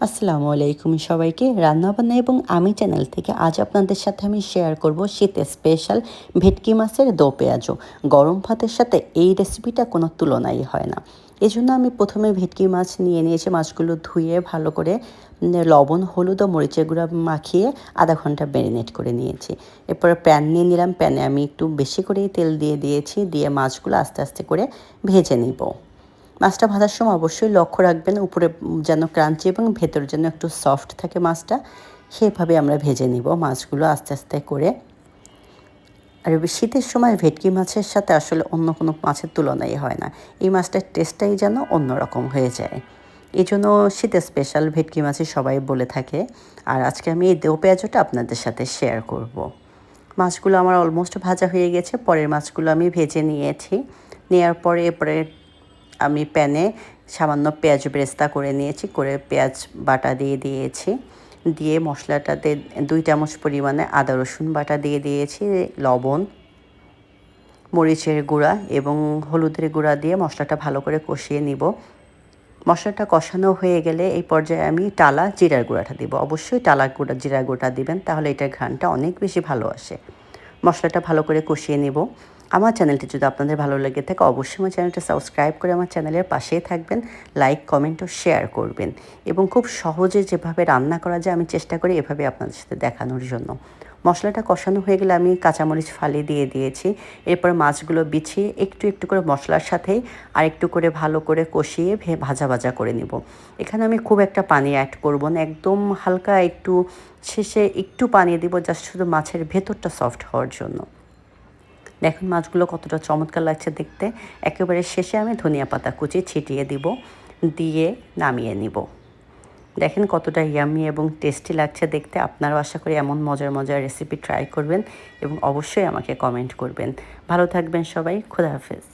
আসসালামু আলাইকুম সবাইকে। রান্নাবান্না এবং আমি চ্যানেল থেকে আজ আপনাদের সাথে আমি শেয়ার করব শীতে স্পেশাল ভেটকি মাছের দো পেঁয়াজও গরম ভাতের সাথে এই রেসিপিটা কোনো তুলনাই হয় না। এই জন্য আমি প্রথমে ভেটকি মাছ নিয়ে নিয়েছি, মাছগুলো ধুয়ে ভালো করে লবণ, হলুদ ও মরিচের গুঁড়া মাখিয়ে আধা ঘণ্টা ম্যারিনেট করে নিয়েছি। এরপরে প্যান নিয়ে নিলাম প্যানে আমি একটু বেশি করেই তেল দিয়ে দিয়েছি, দিয়ে মাছগুলো আস্তে আস্তে করে ভেজে নিব। মাছটা ভাজার সময় অবশ্যই লক্ষ্য রাখবেন, উপরে যেন ক্রাঞ্চি এবং ভেতরে যেন একটু সফট থাকে মাছটা। সেভাবে আমরা ভেজে নিব মাছগুলো আস্তে আস্তে করে। আর শীতের সময় ভেটকি মাছের সাথে আসলে অন্য কোনো মাছের তুলনাই হয় না। এই মাছটার টেস্টটাই যেন অন্যরকম হয়ে যায়। এই জন্য শীতে স্পেশাল ভেটকি মাছই সবাই বলে থাকে। আর আজকে আমি এই দেও পেঁয়াজটা আপনাদের সাথে শেয়ার করব। মাছগুলো আমার অলমোস্ট ভাজা হয়ে গেছে, পরের মাছগুলো আমি ভেজে নিয়েছি। নেওয়ার পরে, এরপরে আমি প্যানে সামান্য পেঁয়াজ ব্রেস্তা করে নিয়েছি, করে পেঁয়াজ বাটা দিয়ে দিয়েছি। দিয়ে মশলাটাতে দুই চামচ পরিমাণে আদা রসুন বাটা দিয়ে দিয়েছি, লবণ, মরিচের গুঁড়া এবং হলুদের গুঁড়া দিয়ে মশলাটা ভালো করে কষিয়ে নিব। মশলাটা কষানো হয়ে গেলে এই পর্যায়ে আমি টালা জিরার গুঁড়াটা দিব। অবশ্যই টালা গুঁড়া, জিরার গুঁড়া দিবেন, তাহলে এটার ঘ্রানটা অনেক বেশি ভালো আসে। মশলাটা ভালো করে কষিয়ে নেব। আমার চ্যানেলটি যদি আপনাদের ভালো লেগে থাকে, অবশ্যই আমার চ্যানেলটা সাবস্ক্রাইব করে আমার চ্যানেলের পাশেই থাকবেন, লাইক, কমেন্ট ও শেয়ার করবেন। এবং খুব সহজে যেভাবে রান্না করা যায়, আমি চেষ্টা করি এভাবে আপনাদের সাথে দেখানোর জন্য। মশলাটা কষানো হয়ে গেলে আমি কাঁচামরিচ ফালি দিয়ে দিয়েছি। এরপর মাছগুলো বিছিয়ে একটু একটু করে মশলার সাথেই আর একটু করে ভালো করে কষিয়ে ভাজা ভাজা করে নিব। এখানে আমি খুব একটা পানি অ্যাড করব না, একদম হালকা একটু শেষে একটু পানি দিব জাস্ট শুধু মাছের ভেতরটা সফট হওয়ার জন্য। দেখুন মাছগুলো কতটা চমৎকার লাগছে দেখতে। একেবারে শেষে আমি ধনিয়া পাতা কুচি ছিটিয়ে দিব, দিয়ে নামিয়ে নিব। দেখেন কতটা ইয়ামি এবং টেস্টি লাগছে দেখতে। আপনারাও আশা করি এমন মজার মজার রেসিপি ট্রাই করবেন এবং অবশ্যই আমাকে কমেন্ট করবেন। ভালো থাকবেন সবাই, খুদা হাফেজ।